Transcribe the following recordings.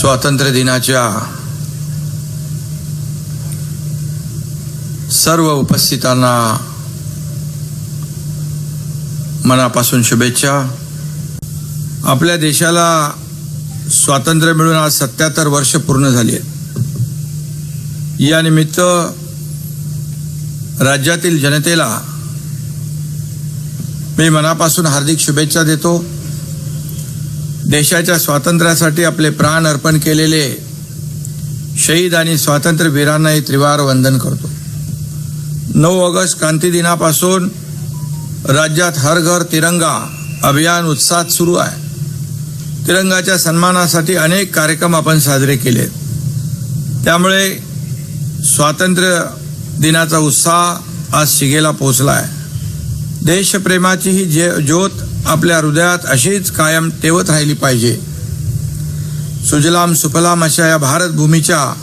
स्वातंत्र्य दिनाच्या सर्व उपस्थितांना मनापासून शुभेच्छा आपल्या देशाला स्वातंत्र्य मिळून आज सत्याहत्तर वर्ष पूर्ण झाली आहेत यानिमित्त राज्यातील जनतेला मी मनापासून हार्दिक शुभेच्छा देतो देशाच्या स्वातंत्र्यासाठी आपले प्राण अर्पण केलेले शहीद आणि स्वातंत्र्यवीरांनाही त्रिवार वंदन करतो. नऊ ऑगस्ट क्रांती दिनापासून राज्यात हर घर तिरंगा अभियान उत्साहात सुरू आहे. तिरंगाच्या सन्मानासाठी अनेक कार्यक्रम आपण साजरे केले. त्यामुळे स्वातंत्र्य दिनाचा उत्साह आज शिगेला पोचला आहे देशप्रेमाची ही जे ज्योत आपल्या हृदयात अशीच कायम तेवत राहिली पाहिजे. सुजलाम सुफलाम अशा या भारतभूमीच्या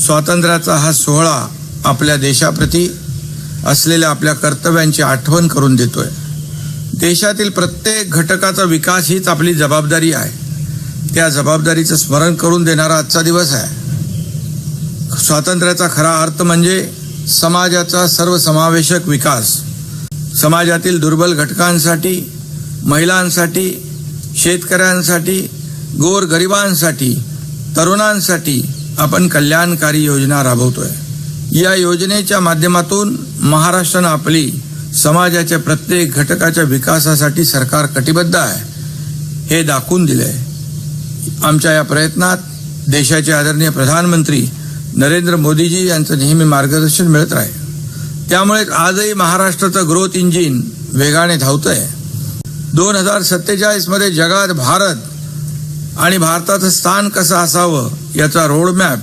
स्वातंत्र्याचा हा सोहळा आपल्या देशाप्रती असलेल्या आपल्या कर्तव्यांची आठवण करून देतोय. देशातील प्रत्येक घटकाचा विकास हीच आपली जबाबदारी आहे. त्या जबाबदारीचं स्मरण करून देणारा आजचा दिवस आहे. स्वातंत्र्याचा खरा अर्थ म्हणजे समाजाचा सर्वसमावेशक विकास. समाजातील दुर्बल घटकांसाठी महिलांसाठी शेतकऱ्यांसाठी गोर गरिबांसाठी तरुणांसाठी आपण कल्याणकारी योजना राबवतोय. या योजनेच्या माध्यमातून महाराष्ट्रानं आपली समाजाच्या प्रत्येक घटकाच्या विकासासाठी सरकार कटिबद्ध आहे हे दाखवून दिलंय. आमच्या या प्रयत्नात देशाचे आदरणीय प्रधानमंत्री नरेंद्र मोदीजी यांचं नेहमी मार्गदर्शन मिळत राहील. त्यामुळे आजही महाराष्ट्राचं ग्रोथ इंजिन वेगाने धावतंय. दोन हजार सत्तेचाळीसमध्ये जगात भारत आणि भारताचं स्थान कसं असावं याचा रोडमॅप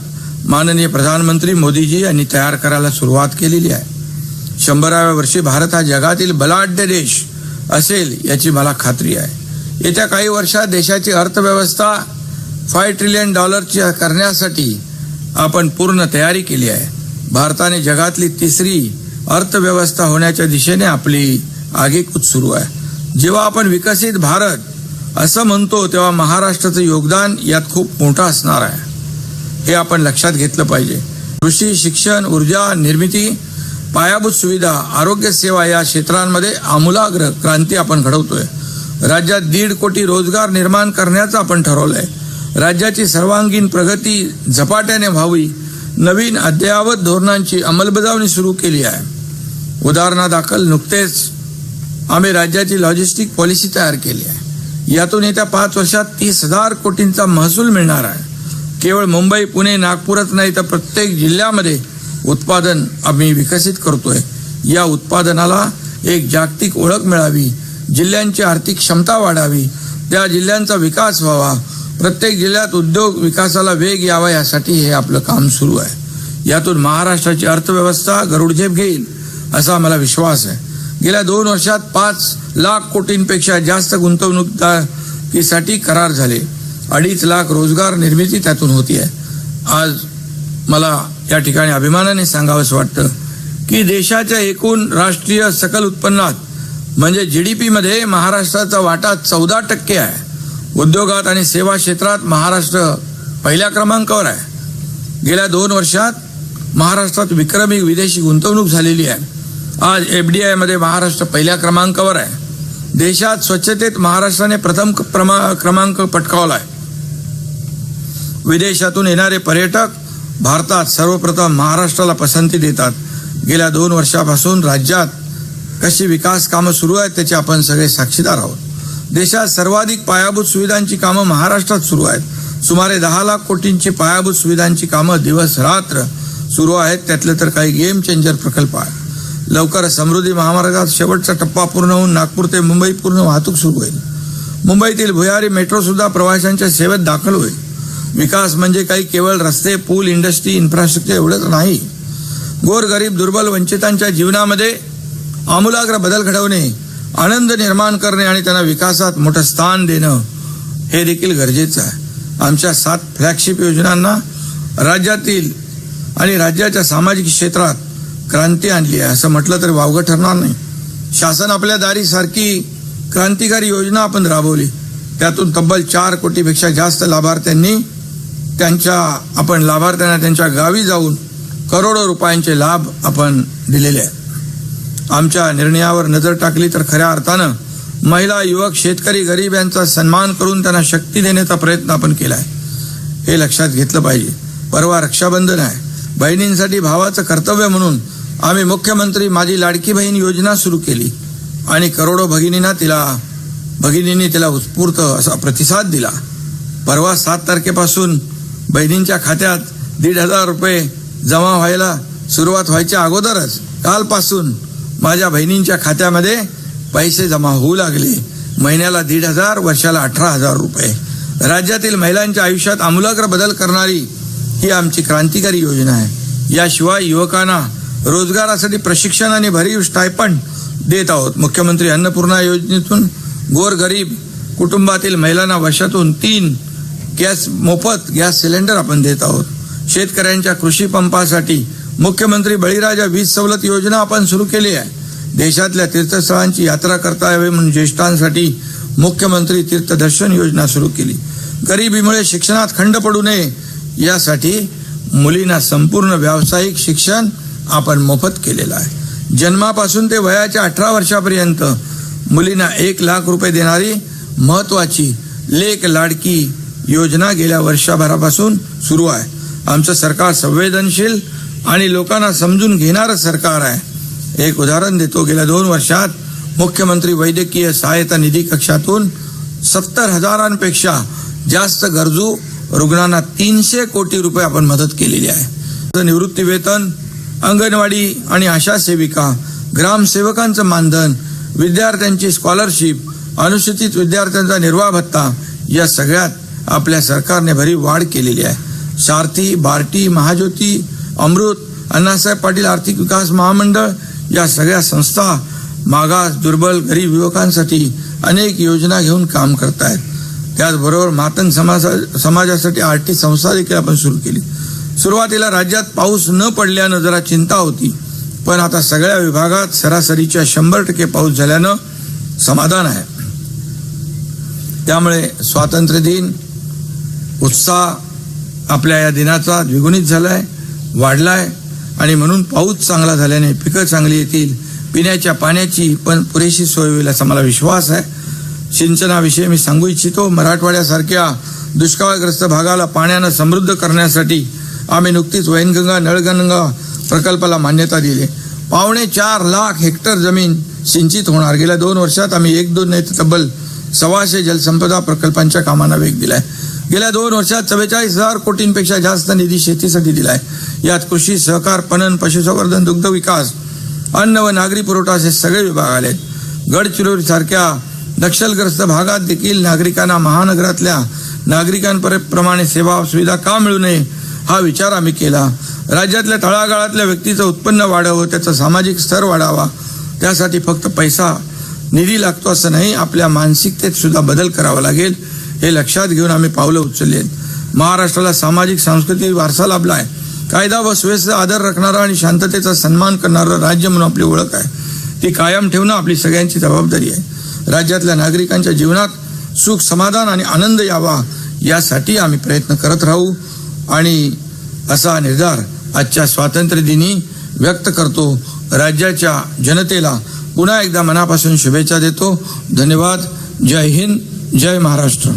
माननीय प्रधानमंत्री मोदीजी यांनी तयार करायला सुरुवात केलेली आहे. शंभराव्या वर्षी भारत हा जगातील बलाढ्य देश असेल याची मला खात्री आहे. येत्या काही वर्षात देशाची अर्थव्यवस्था फाय ट्रिलियन डॉलरची करण्यासाठी आपण पूर्ण तयारी केली आहे. भारताने जगातली तिसरी अर्थव्यवस्था होण्याच्या दिशेने आपली आगेकूच सुरू आहे. जेव्हा आपण विकसित भारत असं म्हणतो तेव्हा महाराष्ट्राचं योगदान यात खूप मोठं असणार आहे. हे आपण लक्षात घेतलं पाहिजे. कृषी शिक्षण ऊर्जा निर्मिती पायाभूत सुविधा आरोग्य सेवा या क्षेत्रांमध्ये आमूलाग्र क्रांती आपण घडवतोय. राज्यात दीड कोटी रोजगार निर्माण करण्याचं आपण ठरवलंय. राज्याची सर्वांगीण प्रगती झपाट्याने व्हावी. नवीन अद्ययावत धोरणांची अंमलबजावणी सुरू केली आहे. उदाहरणादाखल नुकतेच आम्ही राज्याची लॉजिस्टिक पॉलिसी तयार केली आहे. यातून येत्या पाच वर्षात तीस हजार कोटींचा महसूल मिळणार आहे. केवळ मुंबई पुणे नागपूरच नाही तर प्रत्येक जिल्ह्यामध्ये उत्पादन आम्ही विकसित करतोय. या उत्पादनाला एक जागतिक ओळख मिळावी जिल्ह्यांची आर्थिक क्षमता वाढावी त्या जिल्ह्यांचा विकास व्हावा प्रत्येक जिल्ह्यात उद्योग विकासाला वेग यावा यासाठी हे आपलं काम सुरू आहे. यातून महाराष्ट्राची अर्थव्यवस्था गरुडझेप घेईल. असा मला विश्वास आहे. गेल्या दोन वर्षात पाच लाख कोटींपेक्षा जास्त गुंतवणुकीसाठी करार झाले. अडीच लाख रोजगार निर्मिती त्यातून होती आहे आज मला या ठिकाणी अभिमानाने सांगावंसं वाटतं की देशाच्या एकूण राष्ट्रीय सकल उत्पन्नात म्हणजे जी डी पीमध्ये महाराष्ट्राचा वाटा चौदा टक्के आहे. उद्योगात आणि सेवा क्षेत्रात महाराष्ट्र पहिल्या क्रमांकावर आहे. गेल्या दोन वर्षात महाराष्ट्रात विक्रमी विदेशी गुंतवणूक झालेली आहे. आज एफ डी आयमध्ये महाराष्ट्र पहिल्या क्रमांकावर आहे. देशात स्वच्छतेत महाराष्ट्राने प्रथम क्रमा क्रमांक पटकावला आहे. विदेशातून येणारे पर्यटक भारतात सर्वप्रथम महाराष्ट्राला पसंती देतात. गेल्या दोन वर्षापासून राज्यात कशी विकास कामं सुरू आहेत त्याचे आपण सगळे साक्षीदार आहोत. देशात सर्वाधिक पायाभूत सुविधांची कामं महाराष्ट्रात सुरू आहेत. सुमारे दहा लाख कोटींची पायाभूत सुविधांची कामं दिवस रात्र सुरू आहेत. त्यातले तर काही गेम चेंजर प्रकल्प आहे लवकर समृद्धी महामार्गात शेवटचा टप्पा पूर्ण होऊन नागपूर ते मुंबई पूर्ण वाहतूक सुरू होईल. मुंबईतील भुयारी मेट्रो सुद्धा प्रवाशांच्या सेवेत दाखल होईल. विकास म्हणजे काही केवळ रस्ते पूल इंडस्ट्री इन्फ्रास्ट्रक्चर एवढंच नाही. गोरगरीब दुर्बल वंचितांच्या जीवनामध्ये आमूलाग्र बदल घडवणे आनंद निर्माण करणे आणि त्यांना विकासात मोठं स्थान देणं हे देखील गरजेचं आहे. आमच्या सात फ्लॅगशिप योजनांना राज्यातील आणि राज्याच्या सामाजिक क्षेत्रात क्रांती आणली आहे. असं म्हटलं तर वावगं ठरणार नाही. शासन आपल्या दारी सारखी क्रांतिकारी योजना आपण राबवली. त्यातून तब्बल चार कोटीपेक्षा जास्त लाभार्थ्यांनी त्यांच्या आपण लाभार्थ्यांना त्यांच्या गावी जाऊन करोडो रुपयांचे लाभ आपण दिलेले आहेत. आमच्या निर्णयावर नजर टाकली तर खऱ्या अर्थानं महिला युवक शेतकरी गरीब यांचा सन्मान करून त्यांना शक्ती देण्याचा प्रयत्न आपण केला आहे हे लक्षात घेतलं पाहिजे. परवा रक्षाबंधन आहे. बहिणींसाठी भावाचं कर्तव्य म्हणून आम्ही मुख्यमंत्री माझी लाडकी बहीण योजना सुरू केली. आणि करोडो भगिनींना तिला भगिनींनी तिला उत्स्फूर्त असा प्रतिसाद दिला. परवा सात तारखेपासून बहिणींच्या खात्यात दीड हजार रुपये जमा व्हायला सुरुवात व्हायच्या अगोदरच कालपासून माझ्या बहिणींच्या खात्यामध्ये पैसे जमा होऊ लागले. महिन्याला दीड हजार वर्षाला अठरा हजार रुपये. राज्यातील महिलांच्या आयुष्यात आमूलाग्र बदल करणारी ही आमची क्रांतिकारी योजना आहे. याशिवाय युवकांना रोजगारासाठी प्रशिक्षण आणि भरीव स्टायपंड देत आहोत. मुख्यमंत्री अन्नपूर्णा योजनेतून गोरगरीब कुटुंबातील महिलांना वर्षातून तीन गॅस मोफत गॅस सिलेंडर आपण देत आहोत. शेतकऱ्यांच्या कृषी पंपासाठी मुख्यमंत्री बळीराजा वीज सवलत योजना आपण सुरू केली आहे. देशातल्या तीर्थस्थळांची यात्रा करता यावी म्हणून ज्येष्ठांसाठी मुख्यमंत्री तीर्थदर्शन योजना सुरू केली. गरिबीमुळे शिक्षणात खंड पडू नये यासाठी मुलींना संपूर्ण व्यावसायिक शिक्षण आपण मोफत केलेलं आहे. जन्मापासून ते वयाच्या अठरा वर्षापर्यंत मुलींना एक लाख रुपये देणारी महत्वाची लेक लाडकी योजना गेल्या वर्षभरापासून सुरू आहे. आमचं सरकार संवेदनशील आणि लोकांना समजून घेणारं सरकार आहे. एक उदाहरण देतो. गेल्या दोन वर्षात मुख्यमंत्री वैद्यकीय सहायता निधी कक्षातून सत्तर हजारांपेक्षा जास्त गरजू रुग्णांना तीनशे कोटी रुपये आपण मदत केलेली आहे. निवृत्ती वेतन अंगणवाडी आणि आशा सेविका ग्रामसेवकांचं मानधन विद्यार्थ्यांची स्कॉलरशिप अनुसूचित विद्यार्थ्यांचा निर्वाह भत्ता या सगळ्यात आपल्या सरकारने भरीव वाढ केलेली आहे. सारथी बार्टी महाज्योती अमृत अण्णासाहेब पाटील आर्थिक विकास महामंडळ या सगळ्या संस्था मागास दुर्बल गरीब युवकांसाठी अनेक योजना घेऊन काम करत आहेत त्याचबरोबर मातंग समाजा समाजासाठी आर्थिक संस्था देखील आपण सुरू केली. सुरुवातीला राज्यात पाऊस न पडल्यानं जरा चिंता होती. पण आता सगळ्या विभागात सरासरीच्या शंभर टक्के पाऊस झाल्यानं समाधान आहे. त्यामुळे स्वातंत्र्य दिन उत्साह आपल्या या दिनाचा द्विगुणित झाला आहे वाढला आहे आणि म्हणून पाऊस चांगला झाल्याने पिकं चांगली येतील पिण्याच्या पाण्याची पण पुरेशी सोय होईल असा मला विश्वास आहे. सिंचनाविषयी मी सांगू इच्छितो मराठवाड्यासारख्या दुष्काळग्रस्त भागाला पाण्यानं समृद्ध करण्यासाठी आम्ही नुकतीच वैनगंगा नळगंगा प्रकल्पाला मान्यता दिली. पावणे चार लाख हेक्टर जमीन सिंचित होणार. गेल्या दोन वर्षात आम्ही एक दोन नाही तब्बल सव्वाशे जलसंपदा प्रकल्पांच्या कामांना वेग दिलाय. गेल्या दोन वर्षात चव्वेचाळीस हजार कोटींपेक्षा जास्त निधी शेतीसाठी दिलाय. यात कृषी सहकार पणन पशुसंवर्धन दुग्ध विकास अन्न व नागरी पुरवठा असे सगळे विभाग आले आहेत गडचिरोलीसारख्या नक्षलग्रस्त भागात देखील नागरिकांना महानगरातल्या नागरिकांप्रमाणे सेवा सुविधा का मिळू नये हा विचार आम्ही केला. राज्यातल्या तळागाळातल्या व्यक्तीचं उत्पन्न वाढावं त्याचा सामाजिक स्तर वाढावा त्यासाठी फक्त पैसा निधी लागतो असं नाही आपल्या मानसिकतेत सुद्धा बदल करावा लागेल हे लक्षात घेऊन आम्ही पावलं उचलली. महाराष्ट्राला सामाजिक सांस्कृतिक वारसा लाभला आहे कायदा व सुव्यवस्था आदर राखणारा आणि शांततेचा सन्मान करणारं राज्य म्हणून आपली ओळख आहे. ती कायम ठेवणं आपली सगळ्यांची जबाबदारी आहे. राज्यातल्या नागरिकांच्या जीवनात सुख समाधान आणि आनंद यावा यासाठी आम्ही प्रयत्न करत राहू आणि असा निर्धार आजच्या स्वातंत्र्यदिनी व्यक्त करतो. राज्याच्या जनतेला पुन्हा एकदा मनापासून शुभेच्छा देतो. धन्यवाद. जय हिंद. जय महाराष्ट्र.